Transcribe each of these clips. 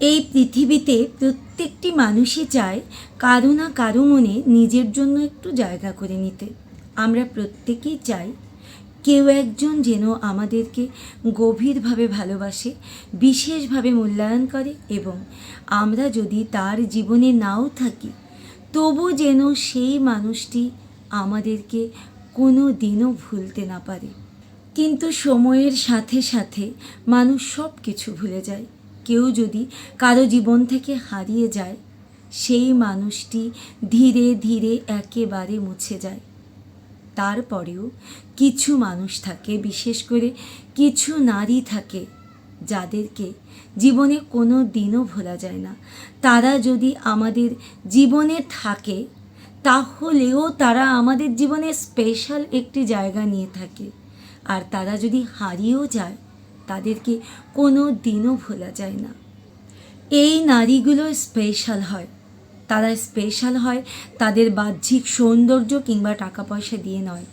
এই পৃথিবীতে প্রত্যেকটি মানুষই চায় কারও না কারও মনে নিজের জন্য একটু জায়গা করে নিতে। আমরা প্রত্যেকেই চাই কেউ একজন যেন আমাদেরকে গভীরভাবে ভালোবাসে, বিশেষভাবে মূল্যায়ন করে এবং আমরা যদি তার জীবনে নাও থাকি, তবু যেন সেই মানুষটি আমাদেরকে কোনো দিনও ভুলতে না পারে। কিন্তু সময়ের সাথে সাথে মানুষ সব কিছু ভুলে যায়। কেউ যদি কারও জীবন থেকে হারিয়ে যায়, সেই মানুষটি ধীরে ধীরে একেবারে মুছে যায়। তারপরেও কিছু মানুষ থাকে, বিশেষ করে কিছু নারী থাকে, যাদেরকে জীবনে কোনো দিনও ভোলা যায় না। তারা যদি আমাদের জীবনে থাকে, তাহলেও তারা আমাদের জীবনে স্পেশাল একটি জায়গা নিয়ে থাকে। আর তারা যদি হারিয়েও যায় তাদেরকে কোনো দিনও ভোলা যায় না। এই নারীগুলো স্পেশাল হয়। তারা স্পেশাল হয় তাদের বাহ্যিক সৌন্দর্য কিংবা টাকা পয়সা দিয়ে নয়।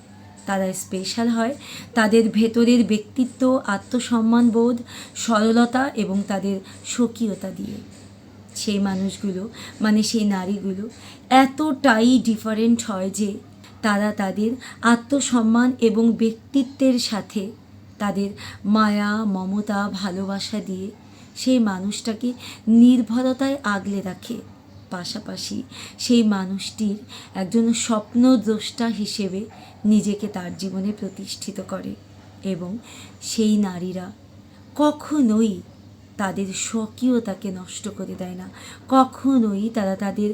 তারা স্পেশাল হয় তাদের ভেতরের ব্যক্তিত্ব, আত্মসম্মান বোধ, সরলতা এবং তাদের স্বকীয়তা দিয়ে। সেই মানুষগুলো মানে সেই নারীগুলো এতটাই ডিফারেন্ট হয় যে তারা তাদের আত্মসম্মান এবং ব্যক্তিত্বের সাথে তাদের মায়া, মমতা, ভালোবাসা দিয়ে সেই মানুষটাকে নির্ভরতায় আগলে রাখে। পাশাপাশি সেই মানুষটির একজন স্বপ্নদ্রষ্টা হিসেবে নিজেকে তার জীবনে প্রতিষ্ঠিত করে এবং সেই নারীরা কখনোই তাদের স্বকীয়তাকে নষ্ট করে দেয় না। কখনোই তারা তাদের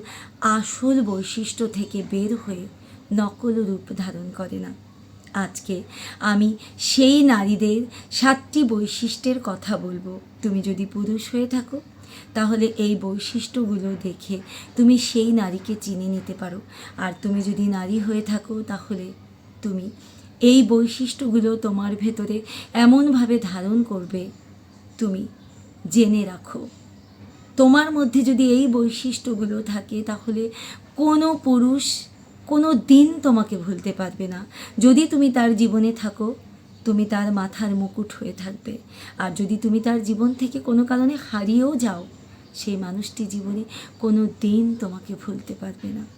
আসল বৈশিষ্ট্য থেকে বের হয়ে নকল রূপ ধারণ করে না। আজকে। আমি সেই নারীদের সাতটি বৈশিষ্ট্যের কথা বলব। তুমি যদি পুরুষ হয়ে থাকো, তাহলে এই বৈশিষ্ট্যগুলো দেখে তুমি সেই নারীকে চিনে নিতে পারো। আর তুমি যদি নারী হয়ে থাকো, তাহলে তুমি এই বৈশিষ্ট্যগুলো তোমার ভেতরে এমনভাবে ধারণ করবে, তুমি জেনে রাখো। তোমার মধ্যে যদি এই বৈশিষ্ট্যগুলো থাকে, তাহলে কোনো পুরুষ কোনো দিন তোমাকে ভুলতে পারবে না। যদি তুমি তার জীবনে থাকো, তুমি তার মাথার মুকুট হয়ে থাকবে। আর যদি তুমি তার জীবন থেকে কোনো কারণে হারিয়েও যাও, সেই মানুষটি জীবনে কোনো দিন তোমাকে ভুলতে পারবে না।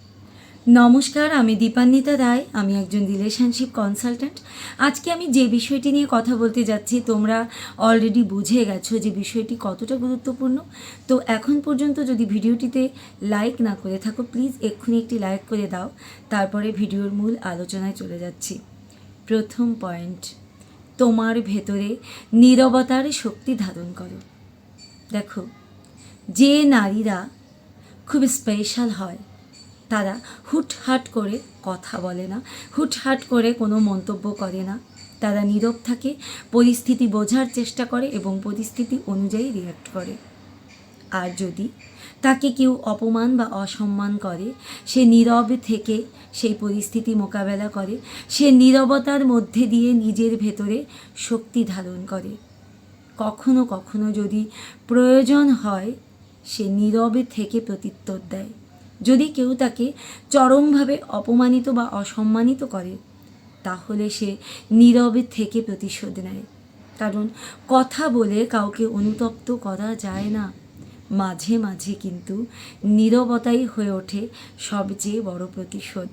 নমস্কার, আমি দীপান্বিতা রায়, আমি একজন রিলেশনশিপ কনসালট্যান্ট আজকে আমি যে বিষয়টি নিয়ে কথা বলতে যাচ্ছি, তোমরা অলরেডি বুঝে গেছো যে বিষয়টি কতটা গুরুত্বপূর্ণ। তো এখন পর্যন্ত যদি ভিডিওটিতে লাইক না করে থাকো প্লিজ এক্ষুনি একটি লাইক করে দাও। তারপরে ভিডিওর মূল আলোচনায় চলে যাচ্ছি। প্রথম পয়েন্ট তোমার ভেতরে নীরবতার শক্তি ধারণ করো। দেখো, যে নারীরা খুব স্পেশাল হয় তারা হুটহাট করে কথা বলে না, হুটহাট করে কোনো মন্তব্য করে না। তারা নীরব থাকে, পরিস্থিতি বোঝার চেষ্টা করে এবং পরিস্থিতি অনুযায়ী রিয়াক্ট করে। আর যদি তাকে কেউ অপমান বা অসম্মান করে, সে নীরব থেকে সেই পরিস্থিতি মোকাবেলা করে, সে নীরবতার মধ্যে দিয়ে নিজের ভেতরে শক্তি ধারণ করে। কখনো কখনো যদি প্রয়োজন হয়, সে নীরবে থেকে প্রত্যুত্তর দেয়। যদি কেউ তাকে চরমভাবে অপমানিত বা অসম্মানিত করে, তাহলে সে নীরবে থেকে প্রতিশোধ নেয়। কারণ কথা বলে কাউকে অনুতপ্ত করা যায় না। মাঝে মাঝে কিন্তু নীরবতাই হয়ে ওঠে সবচেয়ে বড় প্রতিশোধ।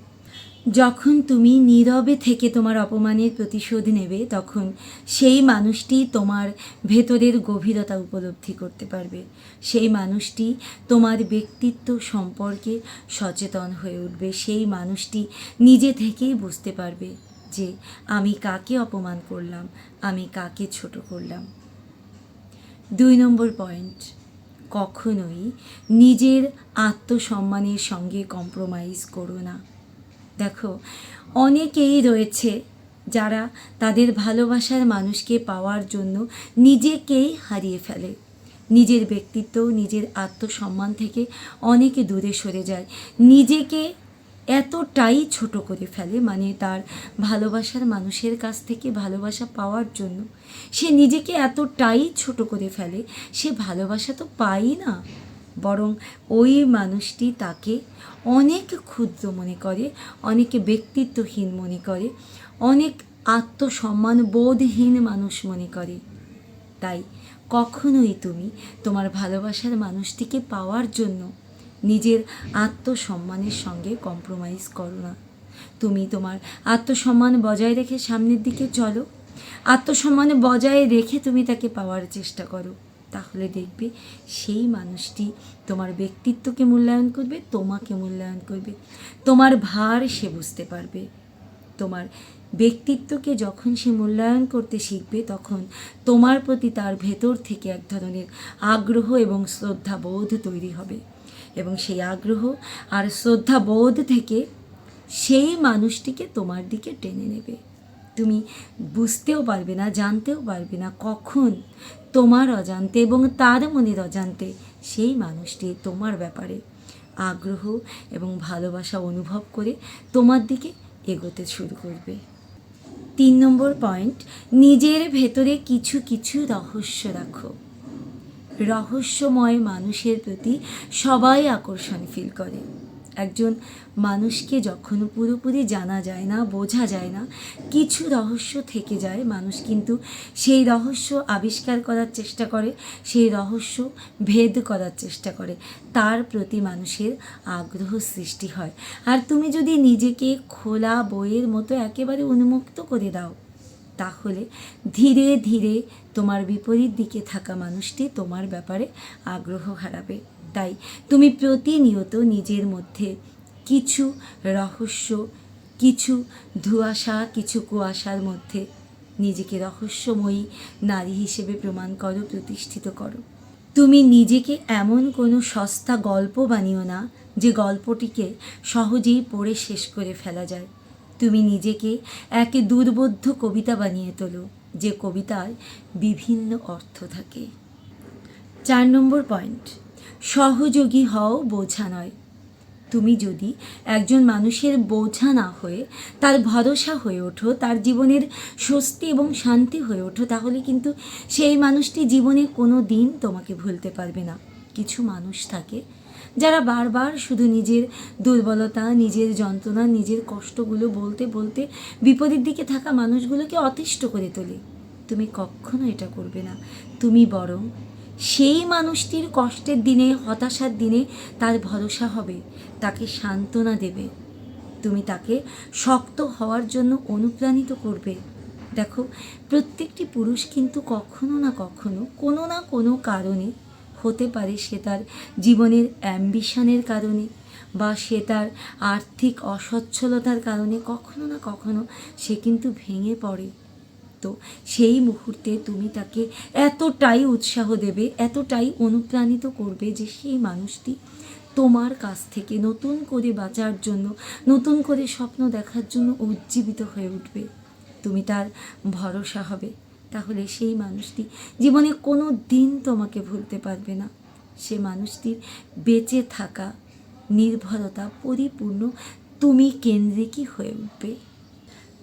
যখন তুমি নীরবে থেকে তোমার অপমানের প্রতিশোধ নেবে, তখন সেই মানুষটি তোমার ভেতরের গভীরতা উপলব্ধি করতে পারবে। সেই মানুষটি তোমার ব্যক্তিত্ব সম্পর্কে সচেতন হয়ে উঠবে। সেই মানুষটি নিজে থেকেই বুঝতে পারবে যে আমি কাকে অপমান করলাম, আমি কাকে ছোট করলাম। দুই নম্বর পয়েন্ট, কখনোই নিজের আত্মসম্মানের সঙ্গে কম্প্রোমাইজ করো না। দেখো, অনেকেই রয়েছে যারা তাদের ভালোবাসার মানুষকে পাওয়ার জন্য নিজেকেই হারিয়ে ফেলে। নিজের ব্যক্তিত্ব, নিজের আত্মসম্মান থেকে অনেকে দূরে সরে যায়। নিজেকে এতটাই ছোট করে ফেলে মানে তার ভালোবাসার মানুষের কাছ থেকে ভালোবাসা পাওয়ার জন্য, সে নিজেকে এতটাই ছোট করে ফেলে, সে ভালোবাসা তো পাই না। বরং ওই মানুষটি তাকে অনেক ক্ষুদ্র মনে করে, অনেক ব্যক্তিত্বহীন মনে করে, অনেক আত্মসম্মান বোধহীন মানুষ মনে করে। তাই কখনোই তুমি তোমার ভালোবাসার মানুষটিকে পাওয়ার জন্য নিজের আত্মসম্মানের সঙ্গে কম্প্রোমাইজ করো না। তুমি তোমার আত্মসম্মান বজায় রেখে সামনের দিকে চলো। আত্মসম্মান বজায় রেখে তুমি তাকে পাওয়ার চেষ্টা করো। তাহলে দেখবে সেই মানুষটি তোমার ব্যক্তিত্বকে মূল্যায়ন করবে, তোমাকে মূল্যায়ন করবে। তোমার ভার সে বুঝতে পারবে। তোমার ব্যক্তিত্বকে যখন সে মূল্যায়ন করতে শিখবে, তখন তোমার প্রতি তার ভেতর থেকে এক ধরনের আগ্রহ এবং শ্রদ্ধাবোধ তৈরি হবে। এবং সেই আগ্রহ আর শ্রদ্ধাবোধ থেকে সেই মানুষটিকে তোমার দিকে টেনে নেবে। তুমি বুঝতেও পারবে না, জানতেও পারবে না কখন তোমার অজান্তে এবং তার মনের অজান্তে সেই মানুষটি তোমার ব্যাপারে আগ্রহ এবং ভালোবাসা অনুভব করে তোমার দিকে এগোতে শুরু করবে। তিন নম্বর পয়েন্ট, নিজের ভেতরে কিছু কিছু রহস্য রাখো। রহস্যময় মানুষের প্রতি সবাই আকর্ষণ ফিল করে। একজন মানুষকে যখন পুরোপুরি জানা যায় না, বোঝা যায় না, কিছু রহস্য থেকে যায় মানুষ, কিন্তু সেই রহস্য আবিষ্কার করার চেষ্টা করে, সেই রহস্য ভেদ করার চেষ্টা করে, তার প্রতি মানুষের আগ্রহ সৃষ্টি হয়। আর তুমি যদি নিজেকে খোলা বইয়ের মতো একেবারে উন্মুক্ত করে দাও, তাহলে ধীরে ধীরে তোমার বিপরীত দিকে থাকা মানুষটি তোমার ব্যাপারে আগ্রহ হারাবে। তাই তুমি প্রতিনিয়ত নিজের মধ্যে কিছু রহস্য, কিছু ধুয়াশা, কিছু কুয়াশার মধ্যে নিজেকে রহস্যময়ী নারী হিসেবে প্রমাণ করো, প্রতিষ্ঠিত করো। তুমি নিজেকে এমন কোনো সস্তা গল্প বানিও না যে গল্পটিকে সহজেই পড়ে শেষ করে ফেলা যায়। তুমি নিজেকে এক দুর্বোধ্য কবিতা বানিয়ে তোলো, যে কবিতার বিভিন্ন অর্থ থাকে। চার নম্বর পয়েন্ট। সহযোগী হও, বোঝা নয়। তুমি যদি একজন মানুষের বোঝা না হয়ে, তার ভরসা হয়ে ওঠো, তার জীবনের স্বস্তি এবং শান্তি হয়ে ওঠো, তাহলে কিন্তু সেই মানুষটি জীবনে কোনো দিন তোমাকে ভুলতে পারবে না। কিছু মানুষ থাকে যারা বারবার শুধু নিজের দুর্বলতা, নিজের যন্ত্রণা, নিজের কষ্টগুলো বলতে বলতে বিপরীত দিকে থাকা মানুষগুলোকে অতিষ্ঠ করে তোলে। তুমি কখনো এটা করবে না। তুমি বরং সেই মানুষটির কষ্টের দিনে, হতাশার দিনে তার ভরসা হবে। তাকে সান্ত্বনা দেবে। তুমি তাকে শক্ত হওয়ার জন্য অনুপ্রাণিত করবে। দেখো, প্রত্যেকটি পুরুষ কিন্তু কখনো না কখনো, কোনো না কোনো কারণে হতে পারে সে তার জীবনের অ্যাম্বিশনের কারণে বা সে তার আর্থিক অসচ্ছলতার কারণে কখনো না কখনো সে কিন্তু ভেঙে পড়ে। তো সেই মুহূর্তে তুমি তাকে এতটাই উৎসাহ দেবে, এতটাই অনুপ্রাণিত করবে যে সেই মানুষটি তোমার কাছ থেকে নতুন করে বাঁচার জন্য, নতুন করে স্বপ্ন দেখার জন্য উজ্জীবিত হয়ে উঠবে। তুমি তার ভরসা হবে। তাহলে সেই মানুষটি জীবনে কোনো দিন তোমাকে ভুলতে পারবে না। সে মানুষটির বেঁচে থাকা নির্ভরতা পরিপূর্ণ তুমি কেন্দ্রিকই হয়ে উঠবে।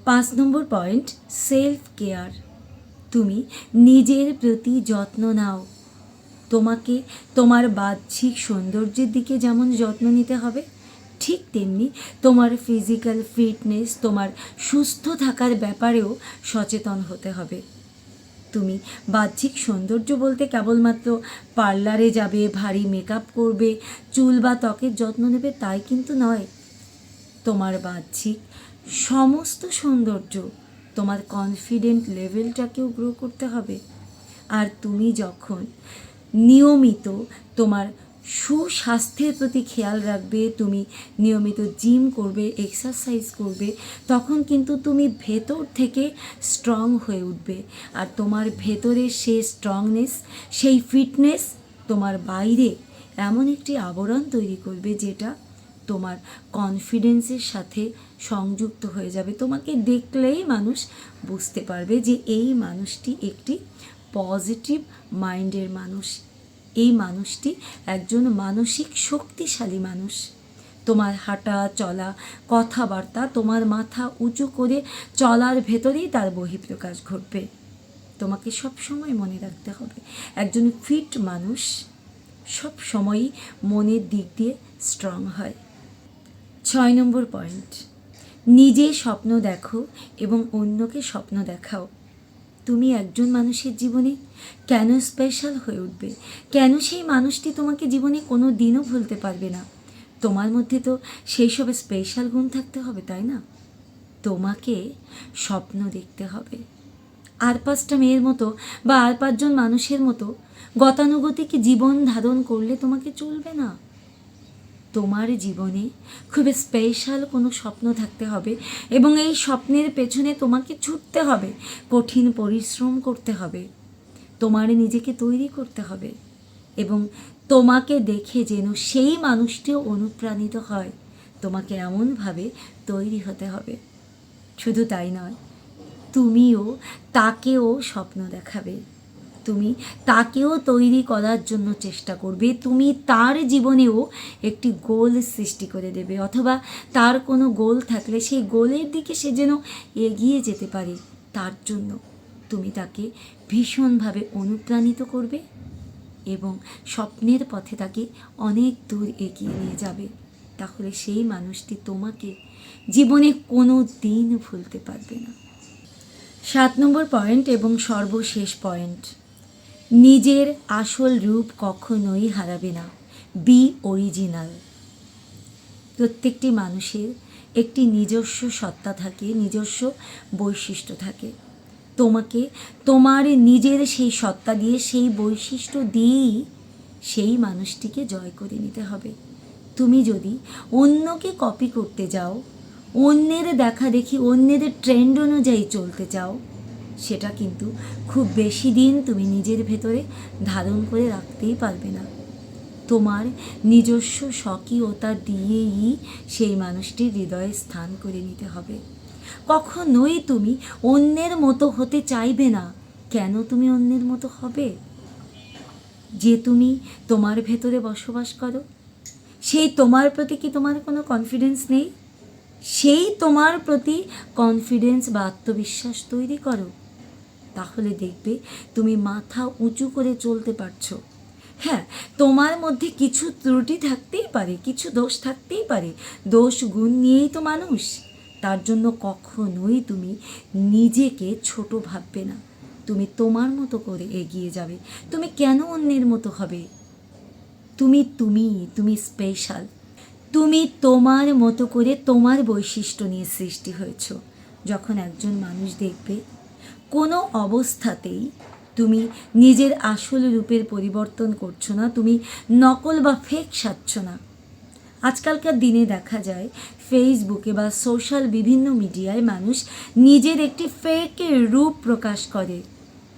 পাঁচ নম্বর পয়েন্ট সেলফ কেয়ার তুমি নিজের প্রতি যত্ন নাও। তোমাকে তোমার বাহ্যিক সৌন্দর্যের দিকে যেমন যত্ন নিতে হবে, ঠিক তেমনি তোমার ফিজিক্যাল ফিটনেস তোমার সুস্থ থাকার ব্যাপারেও সচেতন হতে হবে। তুমি বাহ্যিক সৌন্দর্য বলতে কেবলমাত্র পার্লারে যাবে, ভারী মেকআপ করবে, চুল বা ত্বকের যত্ন নেবে তাই কিন্তু নয়। তোমার বাহ্যিক সমস্ত সৌন্দর্য তোমার কনফিডেন্ট লেভেলটাকেও গ্রো করতে হবে। আর তুমি যখন নিয়মিত তোমার সুস্বাস্থ্যের প্রতি খেয়াল রাখবে, তুমি নিয়মিত জিম করবে এক্সারসাইজ করবে, তখন কিন্তু তুমি ভেতর থেকে স্ট্রং হয়ে উঠবে। আর তোমার ভেতরে সেই স্ট্রংনেস সেই ফিটনেস তোমার বাইরে এমন একটি আবরণ তৈরি করবে যেটা তোমার কনফিডেন্সের সাথে সংযুক্ত হয়ে যাবে। তোমাকে দেখলেই মানুষ বুঝতে পারবে যে এই মানুষটি একটি পজিটিভ মাইন্ডের মানুষ। এই মানুষটি একজন মানসিক শক্তিশালী মানুষ। তোমার হাঁটা, চলা, কথাবার্তা তোমার মাথা উঁচু করে চলার ভেতরেই তার বহিঃপ্রকাশ ঘটবে। তোমাকে সব সময় মনে রাখতে হবে, একজন ফিট মানুষ সব সময়ই মনের দিক দিয়ে স্ট্রং হয়। ছয় নম্বর পয়েন্ট। নিজে স্বপ্ন দেখো এবং অন্যকে স্বপ্ন দেখাও। তুমি একজন মানুষের জীবনে কেন স্পেশাল হয়ে উঠবে? কেন সেই মানুষটি তোমাকে জীবনে কোনো দিনও ভুলতে পারবে না? তোমার মধ্যে তো সেই সবে স্পেশাল গুণ থাকতে হবে, তাই না? তোমাকে স্বপ্ন দেখতে হবে। আর পাঁচটা মেয়ের মতো বা আর পাঁচজন মানুষের মতো গতানুগতিক জীবন ধারণ করলে তোমাকে চলবে না। তোমার জীবনে খুব স্পেশাল কোনো স্বপ্ন থাকতে হবে এবং এই স্বপ্নের পেছনে তোমাকে ছুটতে হবে, কঠিন পরিশ্রম করতে হবে, তোমার নিজেকে তৈরি করতে হবে এবং তোমাকে দেখে যেন সেই মানুষটিও অনুপ্রাণিত হয়, তোমাকে এমনভাবে তৈরি হতে হবে। শুধু তাই নয়, তুমিও তাকেও স্বপ্ন দেখাবে। তুমি তাকেও তৈরি করার জন্য চেষ্টা করবে। তুমি তার জীবনেও একটি গোল সৃষ্টি করে দেবে অথবা তার কোনো গোল থাকলে সেই গোলের দিকে সে যেন এগিয়ে যেতে পারে, তার জন্য তুমি তাকে ভীষণভাবে অনুপ্রাণিত করবে এবং স্বপ্নের পথে তাকে অনেক দূর এগিয়ে নিয়ে যাবে। তাহলে সেই মানুষটি তোমাকে জীবনে কোনো দিন ভুলতে পারবে না। সাত নম্বর পয়েন্ট এবং সর্বশেষ পয়েন্ট। নিজের আসল রূপ কখনোই হারাবে না। বি অরিজিনাল প্রত্যেকটি মানুষের একটি নিজস্ব সত্তা থাকে, নিজস্ব বৈশিষ্ট্য থাকে। তোমাকে, তোমার নিজের সেই সত্তা দিয়ে, সেই বৈশিষ্ট্য দিয়েই সেই মানুষটিকে জয় করে নিতে হবে। তুমি যদি অন্যকে কপি করতে যাও, অন্যের দেখা দেখি, অন্যের ট্রেন্ড অনুযায়ী চলতে চাও সেটা কিন্তু খুব বেশি দিন তুমি নিজের ভেতরে ধারণ করে রাখতেই পারবে না। তোমার নিজস্ব স্বকীয়তা দিয়েই সেই মানুষটির হৃদয়ে স্থান করে নিতে হবে। কখনোই তুমি অন্যের মতো হতে চাইবে না। কেন তুমি অন্যের মতো হবে? যে তুমি তোমার ভেতরে বসবাস করো, সেই তোমার প্রতি কি তোমার কোনো কনফিডেন্স নেই? সেই তোমার প্রতি কনফিডেন্স বা আত্মবিশ্বাস তৈরি করো। তাহলে দেখবে তুমি মাথা উঁচু করে চলতে পারছ। হ্যাঁ তোমার মধ্যে কিছু ত্রুটি থাকতেই পারে, কিছু দোষ থাকতেই পারে। দোষ গুণ নিয়েই তো মানুষ। তার জন্য কখনোই তুমি নিজেকে ছোট ভাববে না। তুমি তোমার মতো করে এগিয়ে যাবে। তুমি কেন অন্যের মতো হবে? তুমি তুমি তুমি স্পেশাল তুমি তোমার মতো করে তোমার বৈশিষ্ট্য নিয়ে সৃষ্টি হয়েছ। যখন একজন মানুষ দেখবে কোনো অবস্থাতেই তুমি নিজের আসল রূপের পরিবর্তন করছ না, তুমি নকল বা ফেক সাজছ না। আজকালকার দিনে দেখা যায় ফেসবুকে বা সোশ্যাল বিভিন্ন মিডিয়ায় মানুষ নিজের একটি ফেকের রূপ প্রকাশ করে।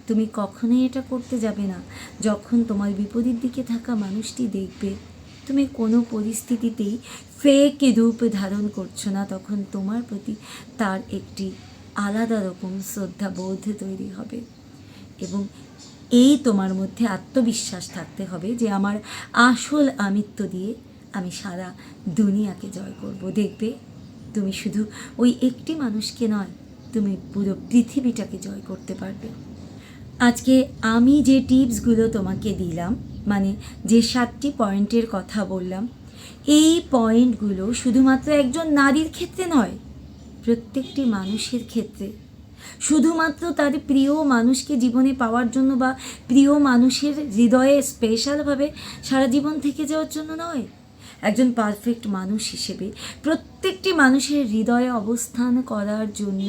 তুমি কখনোই এটা করতে যাবে না। যখন তোমার বিপরীত দিকে থাকা মানুষটি দেখবে, তুমি কোনো পরিস্থিতিতেই ফেক রূপ ধারণ করছ না, তখন তোমার প্রতি তার একটি আলাদা রকম শ্রদ্ধা বোধ তৈরি হবে। এবং এই তোমার মধ্যে আত্মবিশ্বাস থাকতে হবে যে আমার আসল আমিত্ব দিয়ে আমি সারা দুনিয়াকে জয় করব। দেখবে, তুমি শুধু ওই একটি মানুষকে নয়, তুমি পুরো পৃথিবীটাকে জয় করতে পারবে। আজকে আমি যে টিপসগুলো তোমাকে দিলাম মানে যে সাতটি পয়েন্টের কথা বললাম, এই পয়েন্টগুলো শুধুমাত্র একজন নারীর ক্ষেত্রে নয় প্রত্যেকটি মানুষের ক্ষেত্রে। শুধুমাত্র তার প্রিয় মানুষকে জীবনে পাওয়ার জন্য বা প্রিয় মানুষের হৃদয়ে স্পেশালভাবে সারা জীবন থেকে যাওয়ার জন্য নয়। একজন পারফেক্ট মানুষ হিসেবে প্রত্যেকটি মানুষের হৃদয়ে অবস্থান করার জন্য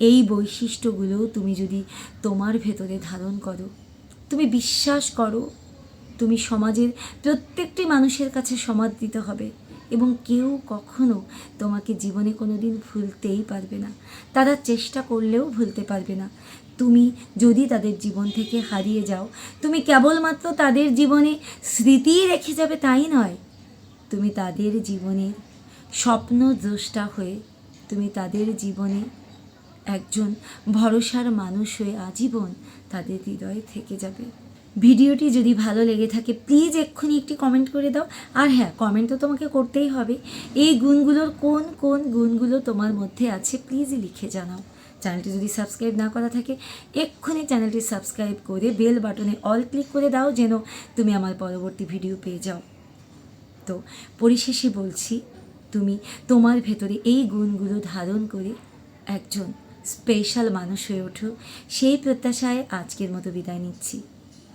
এই বৈশিষ্ট্যগুলো তুমি যদি তোমার ভেতরে ধারণ করো, তুমি বিশ্বাস করো, তুমি সমাজের প্রত্যেকটি মানুষের কাছে সমাদৃত হবে। এবং কেউ কখনো তোমাকে জীবনে কোনো দিন ভুলতেই পারবে না। তারা চেষ্টা করলেও ভুলতে পারবে না। তুমি যদি তাদের জীবন থেকে হারিয়ে যাও, তুমি কেবলমাত্র তাদের জীবনে স্মৃতিই রেখে যাবে তাই নয়। তুমি তাদের জীবনের স্বপ্ন দ্রষ্টা হয়ে, তুমি তাদের জীবনে একজন ভরসার মানুষ হয়ে আজীবন তাদের হৃদয়ে থেকে যাবে। ভিডিওটি যদি ভালো লেগে থাকে প্লিজ এক্ষুনি একটি কমেন্ট করে দাও। আর হ্যাঁ কমেন্ট তো তোমাকে করতেই হবে। এই গুণগুলোর কোন কোন গুণগুলো তোমার মধ্যে আছে প্লিজ লিখে জানাও। চ্যানেলটি যদি সাবস্ক্রাইব না করা থাকে, এক্ষুনি চ্যানেলটি সাবস্ক্রাইব করে বেল বাটনে অল ক্লিক করে দাও, যেন তুমি আমার পরবর্তী ভিডিও পেয়ে যাও। তো, পরিশেষে বলছি, তুমি তোমার ভেতরে এই গুণগুলো ধারণ করে একজন স্পেশাল মানুষ হয়ে ওঠো। সেই প্রত্যাশায় আজকের মতো বিদায় নিচ্ছি।